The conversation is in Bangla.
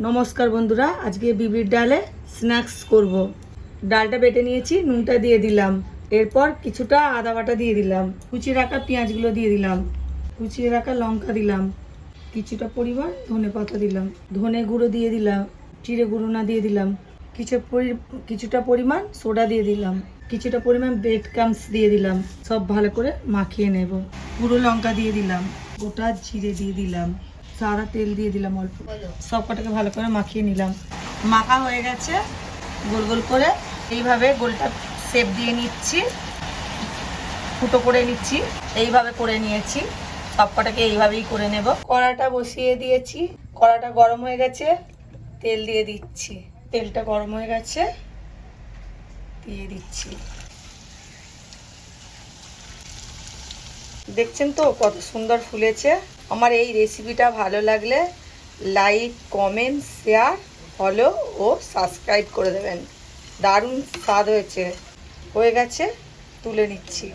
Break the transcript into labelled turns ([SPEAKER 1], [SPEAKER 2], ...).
[SPEAKER 1] নমস্কার বন্ধুরা, আজকে বিবির ডালে স্ন্যাক্স করব। ডালটা বেটে নিয়েছি, নুনটা দিয়ে দিলাম। এরপর কিছুটা আদা বাটা দিয়ে দিলাম কুচিয়ে রাখা পেঁয়াজগুলো দিয়ে দিলাম কুচিয়ে রাখা লঙ্কা দিলাম, কিছুটা পরিমাণ ধনে পাতা দিলাম, ধনে গুঁড়ো দিয়ে দিলাম, জিরে গুঁড়ো না দিয়ে দিলাম, কিছু পরি- কিছুটা পরিমাণ সোডা দিয়ে দিলাম, কিছুটা পরিমাণ ব্রেড ক্রামস দিয়ে দিলাম, সব ভালো করে মাখিয়ে নেব। গুঁড়ো লঙ্কা দিয়ে দিলাম, গোটা জিরে দিয়ে দিলাম। সাদা তেল দিয়ে দিলাম অল্প। সব কটাকে ভালো করে মাখিয়ে নিলাম। মাখা হয়ে গেছে, গোল গোল করে। এইভাবে গোলটা সেপ দিয়ে নিচ্ছি, ফুটো করে নিচ্ছি, এইভাবে করে নিয়েছি। সব কটাকে এইভাবেই করে নেব। কড়াটা বসিয়ে দিয়েছি। কড়াটা গরম হয়ে গেছে, তেল দিয়ে দিচ্ছি। তেলটা গরম হয়ে গেছে, দিয়ে দিচ্ছি। দেখছেন তো, কত সুন্দর ফুলেছে। আমার এই রেসিপিটা ভালো লাগলে লাইক কমেন্ট শেয়ার ফলো ও সাবস্ক্রাইব করে দেবেন। দারুণ স্বাদ হয়েছে। হয়ে গেছে, তুলে নিচ্ছি।